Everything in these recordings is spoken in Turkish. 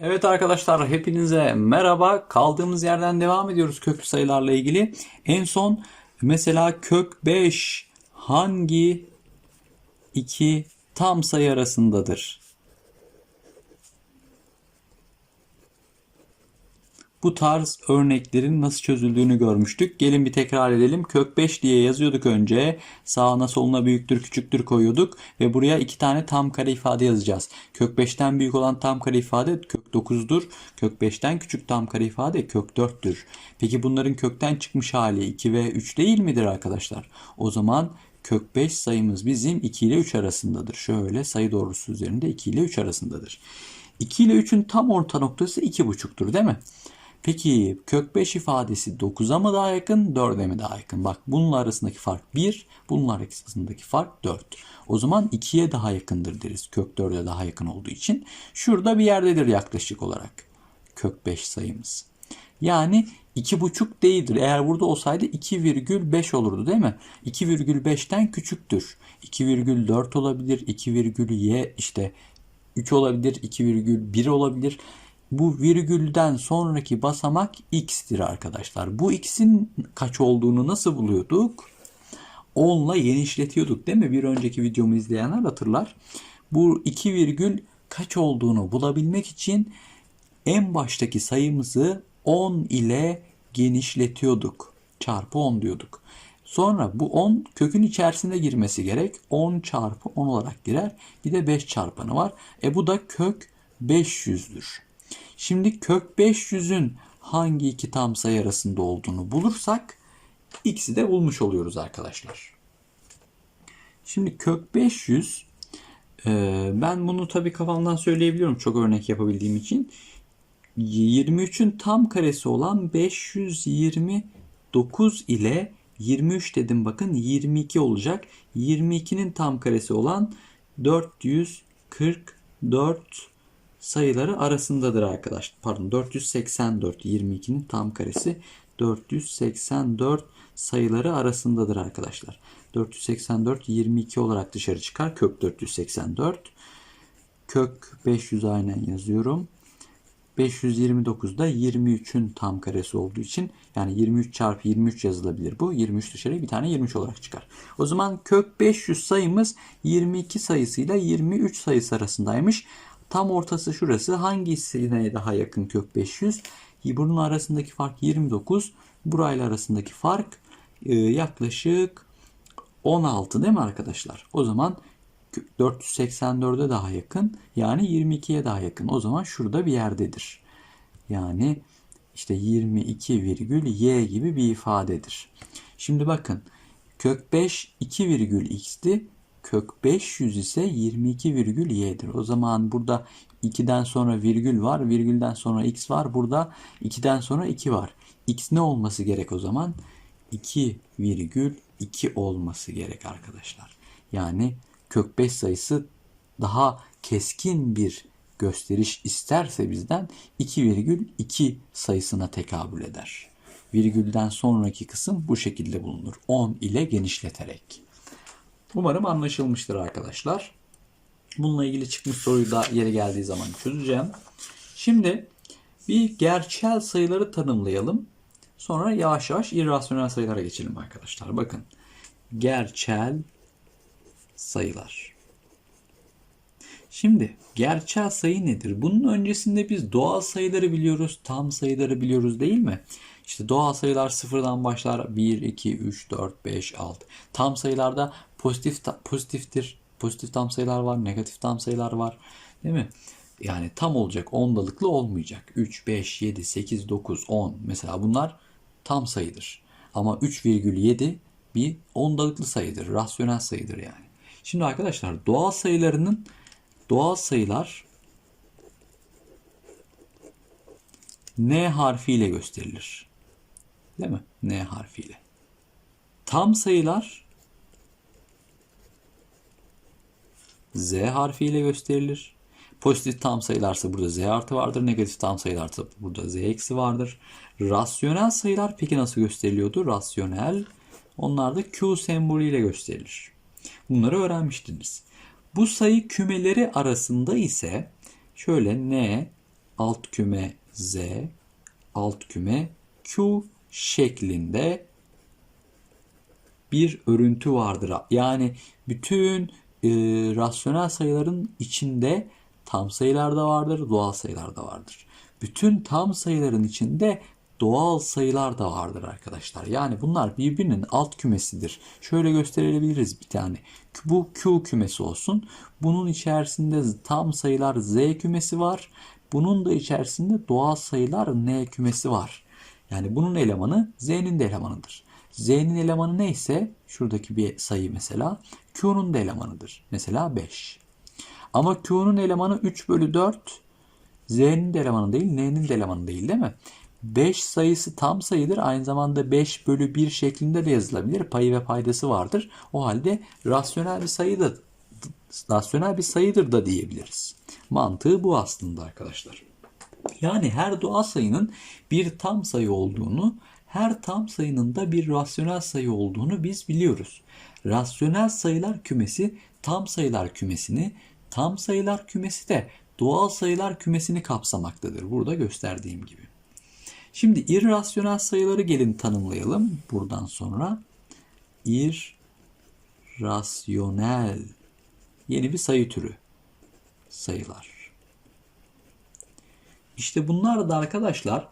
Evet arkadaşlar hepinize merhaba. Kaldığımız yerden devam ediyoruz köklü sayılarla ilgili. En son mesela kök 5 hangi iki tam sayı arasındadır? Bu tarz örneklerin nasıl çözüldüğünü görmüştük. Gelin bir tekrar edelim. Kök 5 diye yazıyorduk önce. Sağına soluna büyüktür küçüktür koyuyorduk. Ve buraya iki tane tam kare ifade yazacağız. Kök 5'ten büyük olan tam kare ifade kök 9'dur. Kök 5'ten küçük tam kare ifade kök 4'tür. Peki bunların kökten çıkmış hali 2 ve 3 değil midir arkadaşlar? O zaman kök 5 sayımız bizim 2 ile 3 arasındadır. Şöyle sayı doğrusu üzerinde 2 ile 3 arasındadır. 2 ile 3'ün tam orta noktası 2,5'tur değil mi? Peki kök 5 ifadesi 9'a mı daha yakın 4'e mi daha yakın? Bak bununla arasındaki fark 1, bununla arasındaki fark 4. O zaman 2'ye daha yakındır deriz kök 4'e daha yakın olduğu için. Şurada bir yerdedir yaklaşık olarak kök 5 sayımız. Yani 2,5 değildir. Eğer burada olsaydı 2,5 olurdu değil mi? 2,5'ten küçüktür. 2,4 olabilir. 2,y işte 3 olabilir. 2,1 olabilir. Bu virgülden sonraki basamak x'tir arkadaşlar. Bu x'in kaç olduğunu nasıl buluyorduk? 10'la genişletiyorduk değil mi? Bir önceki videomu izleyenler hatırlar. Bu 2 virgül kaç olduğunu bulabilmek için en baştaki sayımızı 10 ile genişletiyorduk. Çarpı 10 diyorduk. Sonra bu 10 kökün içerisinde girmesi gerek. 10 çarpı 10 olarak girer. Bir de 5 çarpanı var. E bu da kök 500'dür. Şimdi kök 500'ün hangi iki tam sayı arasında olduğunu bulursak x'i de bulmuş oluyoruz arkadaşlar. Şimdi kök 500 e, ben bunu tabii kafamdan söyleyebiliyorum çok örnek yapabildiğim için. 23'ün tam karesi olan 529 ile 23 dedim bakın 22 olacak. 22'nin tam karesi olan 444 sayıları arasındadır arkadaşlar. Pardon 484 22'nin tam karesi 484 sayıları arasındadır arkadaşlar. 484 22 olarak dışarı çıkar. Kök 484. Kök 500 aynen yazıyorum. 529 da 23'ün tam karesi olduğu için yani 23 çarpı 23 yazılabilir bu. 23 dışarıya bir tane 23 olarak çıkar. O zaman kök 500 sayımız 22 sayısıyla 23 sayısı arasındaymış. Tam ortası şurası. Hangisine daha yakın kök 500? Bunun arasındaki fark 29. Burayla arasındaki fark e, yaklaşık 16 değil mi arkadaşlar? O zaman 484'e daha yakın. Yani 22'ye daha yakın. O zaman şurada bir yerdedir. Yani işte 22 virgül y gibi bir ifadedir. Şimdi bakın kök 5 2 virgül x'ti kök 500 ise 22 virgül y'dir. O zaman burada 2'den sonra virgül var. Virgülden sonra x var. Burada 2'den sonra 2 var. x ne olması gerek o zaman? 2 virgül 2 olması gerek arkadaşlar. Yani kök 5 sayısı daha keskin bir gösteriş isterse bizden 2 virgül 2 sayısına tekabül eder. Virgülden sonraki kısım bu şekilde bulunur. 10 ile genişleterek. Umarım anlaşılmıştır arkadaşlar. Bununla ilgili çıkmış soruyu da yeri geldiği zaman çözeceğim. Şimdi bir gerçel sayıları tanımlayalım. Sonra yavaş yavaş irrasyonel sayılara geçelim arkadaşlar. Bakın. Gerçel sayılar. Şimdi gerçel sayı nedir? Bunun öncesinde biz doğal sayıları biliyoruz, tam sayıları biliyoruz değil mi? İşte doğal sayılar sıfırdan başlar. 1, 2, 3, 4, 5, 6. Tam sayılarda pozitif pozitiftir. Pozitif tam sayılar var, negatif tam sayılar var. Değil mi? Yani tam olacak, ondalıklı olmayacak. 3, 5, 7, 8, 9, 10 mesela bunlar tam sayıdır. Ama 3,7 bir ondalıklı sayıdır, rasyonel sayıdır yani. Şimdi arkadaşlar doğal sayılarının doğal sayılar N harfiyle gösterilir. Değil mi? N harfiyle. Tam sayılar Z harfiyle gösterilir. Pozitif tam sayılarsa burada z artı vardır. Negatif tam sayılarsa burada z eksi vardır. Rasyonel sayılar peki nasıl gösteriliyordu? Rasyonel onlar da Q sembolüyle gösterilir. Bunları öğrenmiştiniz. Bu sayı kümeleri arasında ise şöyle n alt küme z alt küme q şeklinde bir örüntü vardır. Yani bütün e, rasyonel sayıların içinde tam sayılar da vardır, doğal sayılar da vardır. Bütün tam sayıların içinde doğal sayılar da vardır arkadaşlar. Yani bunlar birbirinin alt kümesidir. Şöyle gösterebiliriz bir tane. Bu Q kümesi olsun. Bunun içerisinde tam sayılar Z kümesi var. Bunun da içerisinde doğal sayılar N kümesi var. Yani bunun elemanı Z'nin de elemanıdır. Z'nin elemanı neyse şuradaki bir sayı mesela Q'nun da elemanıdır. Mesela 5. Ama Q'nun elemanı 3 bölü 4 Z'nin de elemanı değil, N'nin de elemanı değil değil mi? 5 sayısı tam sayıdır. Aynı zamanda 5 bölü 1 şeklinde de yazılabilir. Payı ve paydası vardır. O halde rasyonel bir sayıdır. Rasyonel bir sayıdır da diyebiliriz. Mantığı bu aslında arkadaşlar. Yani her doğal sayının bir tam sayı olduğunu, her tam sayının da bir rasyonel sayı olduğunu biz biliyoruz. Rasyonel sayılar kümesi tam sayılar kümesini, tam sayılar kümesi de doğal sayılar kümesini kapsamaktadır. Burada gösterdiğim gibi. Şimdi irrasyonel sayıları gelin tanımlayalım buradan sonra. İrrasyonel yeni bir sayı türü sayılar. İşte bunlar da arkadaşlar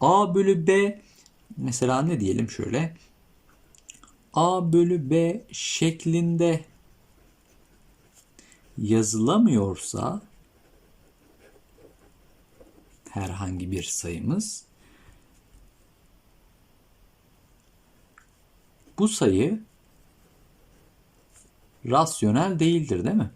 a bölü b mesela ne diyelim şöyle a bölü b şeklinde yazılamıyorsa herhangi bir sayımız bu sayı rasyonel değildir değil mi?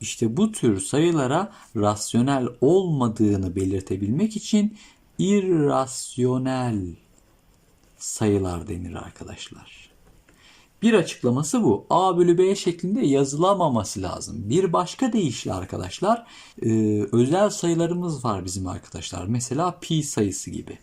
İşte bu tür sayılara rasyonel olmadığını belirtebilmek için irrasyonel sayılar denir arkadaşlar. Bir açıklaması bu. A bölü B şeklinde yazılamaması lazım. Bir başka deyişle arkadaşlar e, özel sayılarımız var bizim arkadaşlar. Mesela pi sayısı gibi.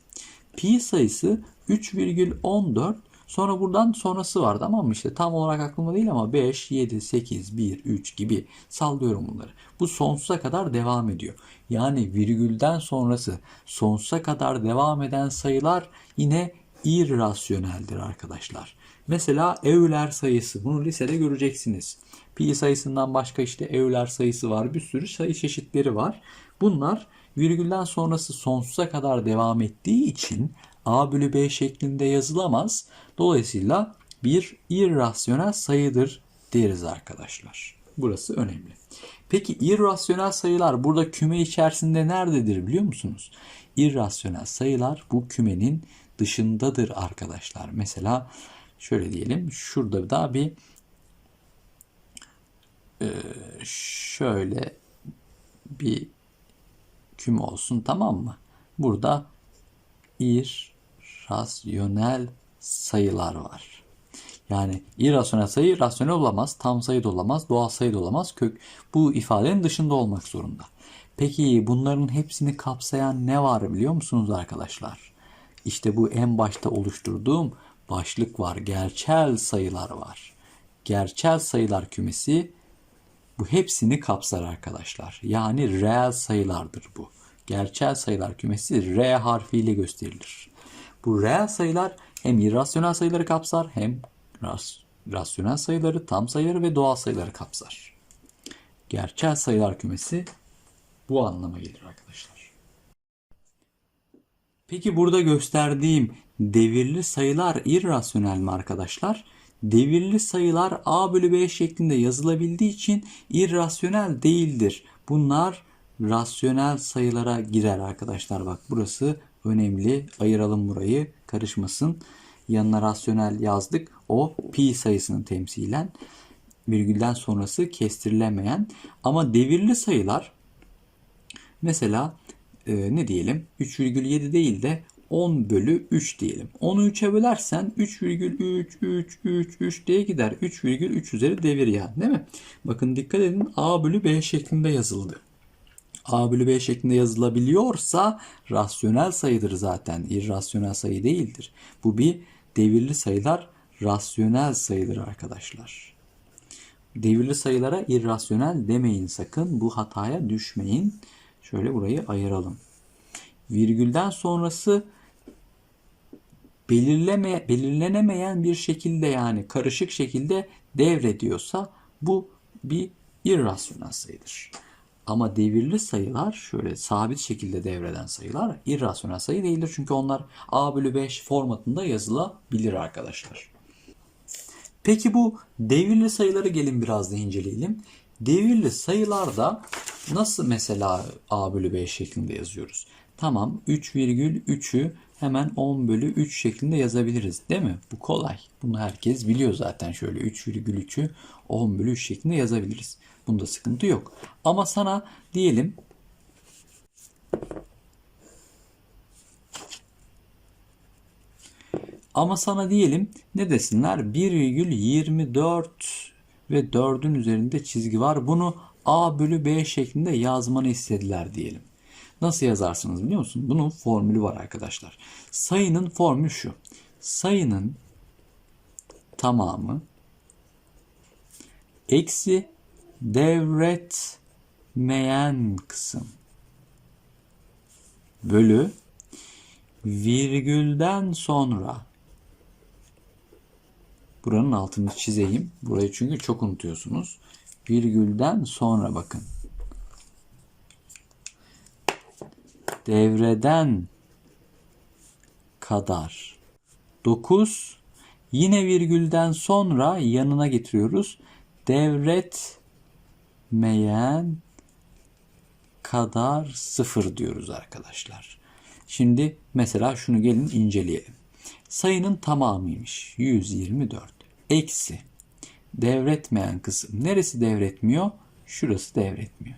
Pi sayısı 3,14 Sonra buradan sonrası var tamam mı? İşte tam olarak aklımda değil ama 5, 7, 8, 1, 3 gibi sallıyorum bunları. Bu sonsuza kadar devam ediyor. Yani virgülden sonrası sonsuza kadar devam eden sayılar yine irrasyoneldir arkadaşlar. Mesela Euler sayısı. Bunu lisede göreceksiniz. Pi sayısından başka işte Euler sayısı var. Bir sürü sayı çeşitleri var. Bunlar virgülden sonrası sonsuza kadar devam ettiği için a bölü b şeklinde yazılamaz. Dolayısıyla bir irrasyonel sayıdır deriz arkadaşlar. Burası önemli. Peki irrasyonel sayılar burada küme içerisinde nerededir biliyor musunuz? İrrasyonel sayılar bu kümenin dışındadır arkadaşlar. Mesela şöyle diyelim şurada da bir e, şöyle bir küme olsun tamam mı? Burada irrasyonel sayılar var. Yani irrasyonel sayı rasyonel olamaz, tam sayı da olamaz, doğal sayı da olamaz. Kök bu ifadenin dışında olmak zorunda. Peki bunların hepsini kapsayan ne var biliyor musunuz arkadaşlar? İşte bu en başta oluşturduğum başlık var. Gerçel sayılar var. Gerçel sayılar kümesi bu hepsini kapsar arkadaşlar. Yani reel sayılardır bu. Gerçel sayılar kümesi R harfiyle gösterilir. Bu reel sayılar hem irrasyonel sayıları kapsar hem ras, rasyonel sayıları, tam sayıları ve doğal sayıları kapsar. Gerçel sayılar kümesi bu anlama gelir arkadaşlar. Peki burada gösterdiğim devirli sayılar irrasyonel mi arkadaşlar? Devirli sayılar a bölü b şeklinde yazılabildiği için irrasyonel değildir. Bunlar rasyonel sayılara girer arkadaşlar. Bak burası önemli. Ayıralım burayı karışmasın. Yanına rasyonel yazdık. O pi sayısının temsilen virgülden sonrası kestirilemeyen ama devirli sayılar mesela e, ne diyelim 3,7 değil de 10 bölü 3 diyelim. 10'u 3'e bölersen 3,3 3 3 3 diye gider. 3,3 üzeri devir yani değil mi? Bakın dikkat edin A bölü B şeklinde yazıldı. A bölü B şeklinde yazılabiliyorsa rasyonel sayıdır zaten. İrrasyonel sayı değildir. Bu bir devirli sayılar rasyonel sayıdır arkadaşlar. Devirli sayılara irrasyonel demeyin sakın. Bu hataya düşmeyin. Şöyle burayı ayıralım. Virgülden sonrası belirleme, belirlenemeyen bir şekilde yani karışık şekilde devrediyorsa bu bir irrasyonel sayıdır. Ama devirli sayılar şöyle sabit şekilde devreden sayılar irrasyonel sayı değildir. Çünkü onlar a bölü 5 formatında yazılabilir arkadaşlar. Peki bu devirli sayıları gelin biraz da inceleyelim. Devirli sayılarda nasıl mesela a bölü 5 şeklinde yazıyoruz? Tamam 3,3'ü hemen 10 bölü 3 şeklinde yazabiliriz değil mi? Bu kolay. Bunu herkes biliyor zaten şöyle 3,3'ü 10 bölü 3 şeklinde yazabiliriz. Bunda sıkıntı yok. Ama sana diyelim Ama sana diyelim ne desinler 1,24 ve 4'ün üzerinde çizgi var. Bunu A bölü B şeklinde yazmanı istediler diyelim. Nasıl yazarsınız biliyor musun? Bunun formülü var arkadaşlar. Sayının formülü şu. Sayının tamamı eksi devretmeyen kısım bölü virgülden sonra buranın altını çizeyim. Burayı çünkü çok unutuyorsunuz. Virgülden sonra bakın. Devreden kadar 9 yine virgülden sonra yanına getiriyoruz. Devretmeyen kadar sıfır diyoruz arkadaşlar. Şimdi mesela şunu gelin inceleyelim. Sayının tamamıymış. 124. Eksi. Devretmeyen kısım. Neresi devretmiyor? Şurası devretmiyor.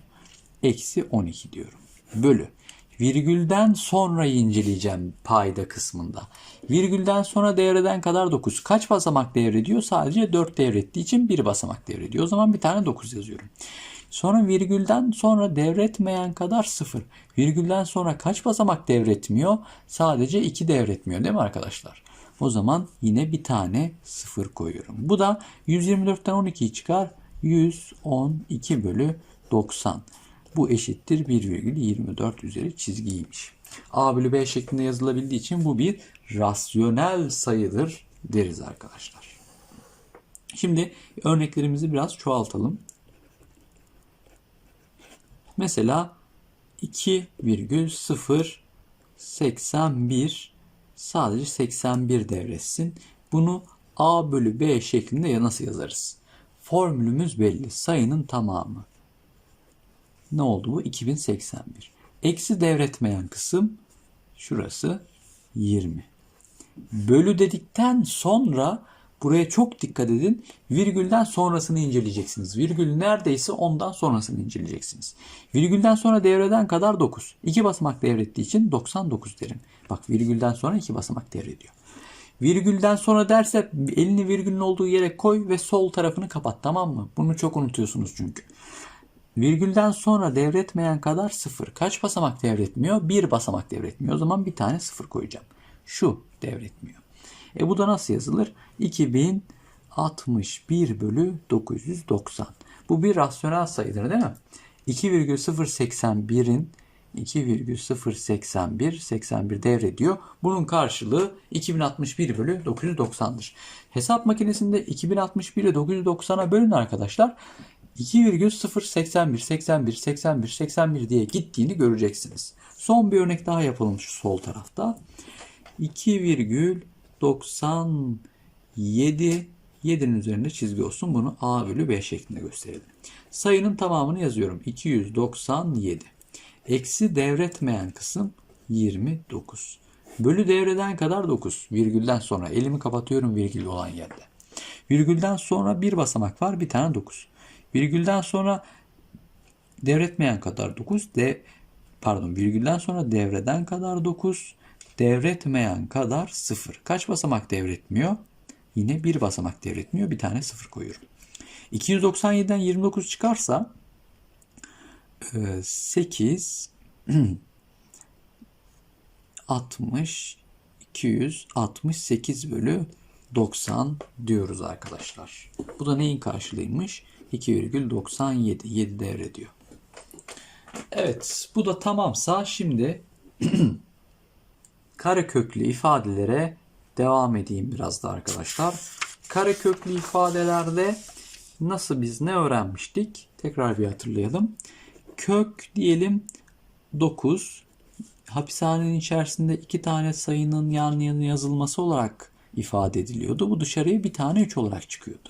Eksi 12 diyorum. Bölü. Virgülden sonra inceleyeceğim payda kısmında. Virgülden sonra devreden kadar 9. Kaç basamak devrediyor? Sadece 4 devrettiği için 1 basamak devrediyor. O zaman bir tane 9 yazıyorum. Sonra virgülden sonra devretmeyen kadar 0. Virgülden sonra kaç basamak devretmiyor? Sadece 2 devretmiyor değil mi arkadaşlar? O zaman yine bir tane 0 koyuyorum. Bu da 124'ten 12'yi çıkar. 112 bölü 90. Bu eşittir 1,24 üzeri çizgiymiş. A bölü B şeklinde yazılabildiği için bu bir rasyonel sayıdır deriz arkadaşlar. Şimdi örneklerimizi biraz çoğaltalım. Mesela 2,081 sadece 81 devretsin. Bunu A bölü B şeklinde nasıl yazarız? Formülümüz belli. Sayının tamamı. Ne oldu bu? 2081. Eksi devretmeyen kısım şurası 20. Bölü dedikten sonra buraya çok dikkat edin. Virgülden sonrasını inceleyeceksiniz. Virgül neredeyse ondan sonrasını inceleyeceksiniz. Virgülden sonra devreden kadar 9. 2 basamak devrettiği için 99 derim. Bak virgülden sonra 2 basamak devrediyor. Virgülden sonra derse elini virgülün olduğu yere koy ve sol tarafını kapat tamam mı? Bunu çok unutuyorsunuz çünkü. Virgülden sonra devretmeyen kadar sıfır. Kaç basamak devretmiyor? Bir basamak devretmiyor. O zaman bir tane sıfır koyacağım. Şu devretmiyor. E bu da nasıl yazılır? 2061 bölü 990. Bu bir rasyonel sayıdır değil mi? 2,081'in 2,081 81 devrediyor. Bunun karşılığı 2061 bölü 990'dır. Hesap makinesinde 2061'i 990'a bölün arkadaşlar. 2,081 81 81 81 diye gittiğini göreceksiniz. Son bir örnek daha yapalım şu sol tarafta. 2,97 7'nin üzerinde çizgi olsun. Bunu A bölü B şeklinde gösterelim. Sayının tamamını yazıyorum. 297. Eksi devretmeyen kısım 29. Bölü devreden kadar 9. Virgülden sonra elimi kapatıyorum virgül olan yerde. Virgülden sonra bir basamak var. Bir tane 9. Virgülden sonra devretmeyen kadar 9. De, pardon virgülden sonra devreden kadar 9. devretmeyen kadar 0. Kaç basamak devretmiyor? Yine bir basamak devretmiyor. Bir tane 0 koyuyorum. 297'den 29 çıkarsa e, 8 60 268 bölü 90 diyoruz arkadaşlar. Bu da neyin karşılığıymış? 2,97 7 devrediyor. Evet bu da tamamsa şimdi kareköklü ifadelere devam edeyim biraz da arkadaşlar. Kareköklü ifadelerde nasıl biz ne öğrenmiştik? Tekrar bir hatırlayalım. Kök diyelim 9. Hapishanenin içerisinde iki tane sayının yan yana yazılması olarak ifade ediliyordu. Bu dışarıya bir tane 3 olarak çıkıyordu.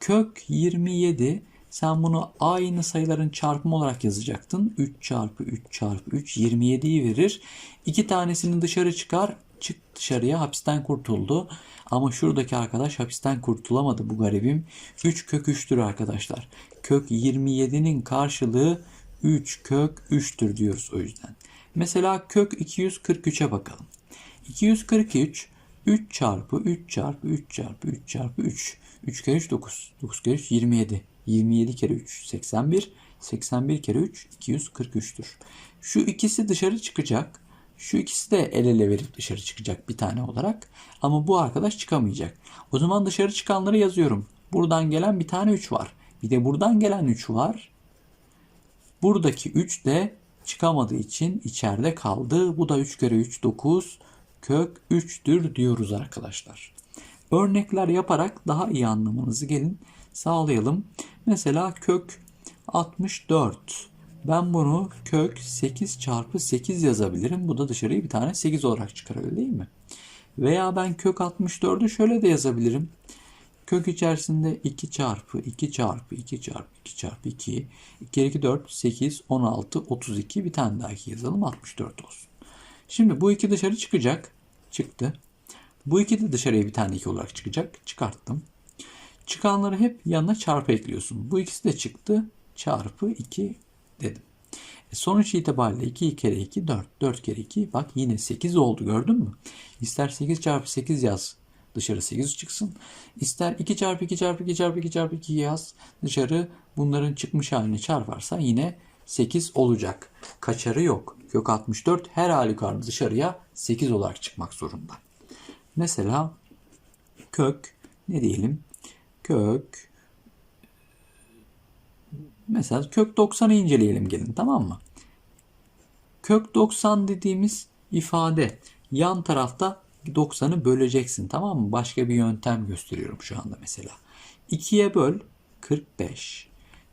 Kök 27 sen bunu aynı sayıların çarpımı olarak yazacaktın. 3 çarpı 3 çarpı 3 27'yi verir. İki tanesini dışarı çıkar. Çık dışarıya hapisten kurtuldu. Ama şuradaki arkadaş hapisten kurtulamadı bu garibim. 3 kök 3'tür arkadaşlar. Kök 27'nin karşılığı 3 kök 3'tür diyoruz o yüzden. Mesela kök 243'e bakalım. 243 3 çarpı 3 çarpı 3 çarpı 3 çarpı 3. 3 kere 3 9. 9 kere 3 27. 27 kere 3 81. 81 kere 3 243'tür. Şu ikisi dışarı çıkacak. Şu ikisi de el ele verip dışarı çıkacak bir tane olarak. Ama bu arkadaş çıkamayacak. O zaman dışarı çıkanları yazıyorum. Buradan gelen bir tane 3 var. Bir de buradan gelen 3 var. Buradaki 3 de çıkamadığı için içeride kaldı. Bu da 3 kere 3 9 kök 3'tür diyoruz arkadaşlar. Örnekler yaparak daha iyi anlamanızı gelin sağlayalım. Mesela kök 64. Ben bunu kök 8 çarpı 8 yazabilirim. Bu da dışarıya bir tane 8 olarak çıkar öyle değil mi? Veya ben kök 64'ü şöyle de yazabilirim. Kök içerisinde 2 çarpı 2 çarpı 2 çarpı 2 çarpı 2 2 kere 2 4 8 16 32 bir tane daha 2 yazalım 64 olsun. Şimdi bu iki dışarı çıkacak. Çıktı. Bu iki de dışarıya bir tane 2 olarak çıkacak. Çıkarttım. Çıkanları hep yanına çarpı ekliyorsun. Bu ikisi de çıktı. Çarpı 2 dedim. E sonuç itibariyle 2 kere 2 4. 4 kere 2 bak yine 8 oldu gördün mü? İster 8 çarpı 8 yaz. Dışarı 8 çıksın. İster 2 çarpı 2 çarpı 2 çarpı 2 çarpı 2 yaz. Dışarı bunların çıkmış halini çarparsan yine 8 olacak. Kaçarı yok. Kök 64 her halükarda dışarıya 8 olarak çıkmak zorunda. Mesela kök ne diyelim? Kök mesela kök 90'ı inceleyelim gelin tamam mı? Kök 90 dediğimiz ifade yan tarafta 90'ı böleceksin tamam mı? Başka bir yöntem gösteriyorum şu anda mesela. 2'ye böl 45.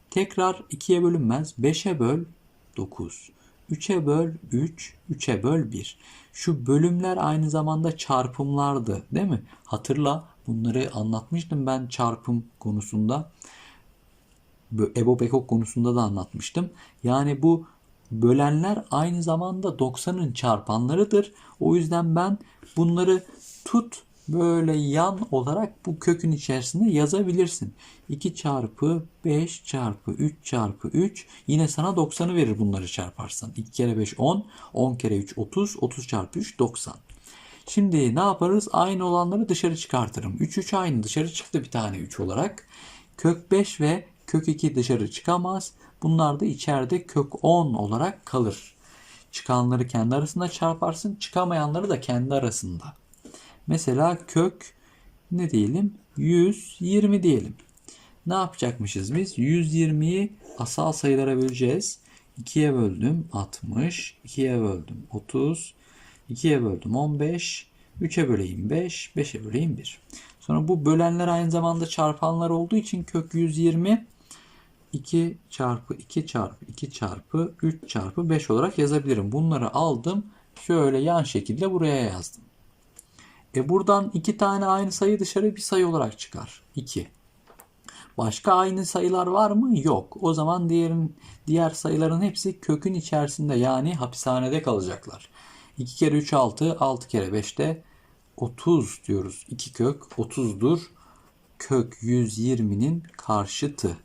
Tekrar 2'ye bölünmez. 5'e böl 9. 3'e böl 3, 3'e böl 1. Şu bölümler aynı zamanda çarpımlardı değil mi? Hatırla bunları anlatmıştım ben çarpım konusunda. Ebo Bekok konusunda da anlatmıştım. Yani bu bölenler aynı zamanda 90'ın çarpanlarıdır. O yüzden ben bunları tut böyle yan olarak bu kökün içerisinde yazabilirsin. 2 çarpı 5 çarpı 3 çarpı 3 yine sana 90'ı verir bunları çarparsan. 2 kere 5 10, 10 kere 3 30, 30 çarpı 3 90. Şimdi ne yaparız? Aynı olanları dışarı çıkartırım. 3 3 aynı dışarı çıktı bir tane 3 olarak. Kök 5 ve kök 2 dışarı çıkamaz. Bunlar da içeride kök 10 olarak kalır. Çıkanları kendi arasında çarparsın, çıkamayanları da kendi arasında. Mesela kök ne diyelim? 120 diyelim. Ne yapacakmışız biz? 120'yi asal sayılara böleceğiz. 2'ye böldüm 60, 2'ye böldüm 30, 2'ye böldüm 15, 3'e böleyim 5, 5'e böleyim 1. Sonra bu bölenler aynı zamanda çarpanlar olduğu için kök 120 2 çarpı 2 çarpı 2 çarpı 3 çarpı 5 olarak yazabilirim. Bunları aldım. Şöyle yan şekilde buraya yazdım. E buradan iki tane aynı sayı dışarı bir sayı olarak çıkar. 2. Başka aynı sayılar var mı? Yok. O zaman diğerin diğer sayıların hepsi kökün içerisinde yani hapishanede kalacaklar. 2 kere 3 6, 6 kere 5 de 30 diyoruz. 2 kök 30'dur. Kök 120'nin karşıtı.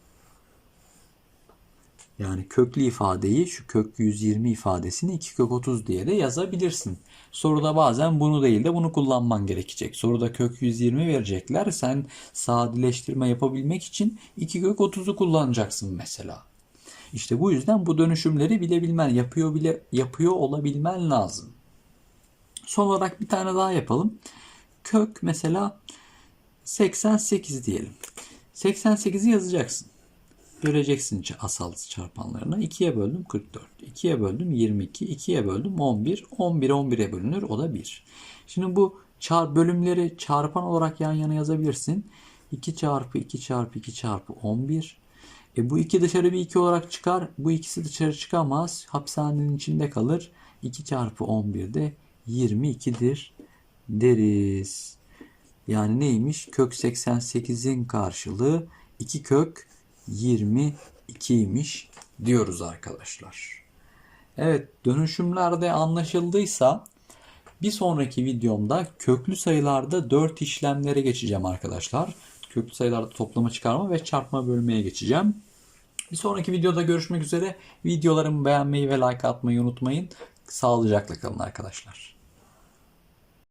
Yani köklü ifadeyi şu kök 120 ifadesini 2 kök 30 diye de yazabilirsin. Soruda bazen bunu değil de bunu kullanman gerekecek. Soruda kök 120 verecekler. Sen sadeleştirme yapabilmek için 2 kök 30'u kullanacaksın mesela. İşte bu yüzden bu dönüşümleri bilebilmen, yapıyor bile yapıyor olabilmen lazım. Son olarak bir tane daha yapalım. Kök mesela 88 diyelim. 88'i yazacaksın. Göreceksin ç- asal çarpanlarını. 2'ye böldüm 44. 2'ye böldüm 22. 2'ye böldüm 11. 11 11'e bölünür. O da 1. Şimdi bu çar bölümleri çarpan olarak yan yana yazabilirsin. 2 çarpı 2 çarpı 2 çarpı 11. E bu iki dışarı bir 2 olarak çıkar. Bu ikisi dışarı çıkamaz. Hapishanenin içinde kalır. 2 çarpı 11 de 22'dir deriz. Yani neymiş? Kök 88'in karşılığı 2 kök 22'ymiş diyoruz arkadaşlar. Evet dönüşümlerde anlaşıldıysa bir sonraki videomda köklü sayılarda 4 işlemlere geçeceğim arkadaşlar. Köklü sayılarda toplama çıkarma ve çarpma bölmeye geçeceğim. Bir sonraki videoda görüşmek üzere. Videolarımı beğenmeyi ve like atmayı unutmayın. Sağlıcakla kalın arkadaşlar.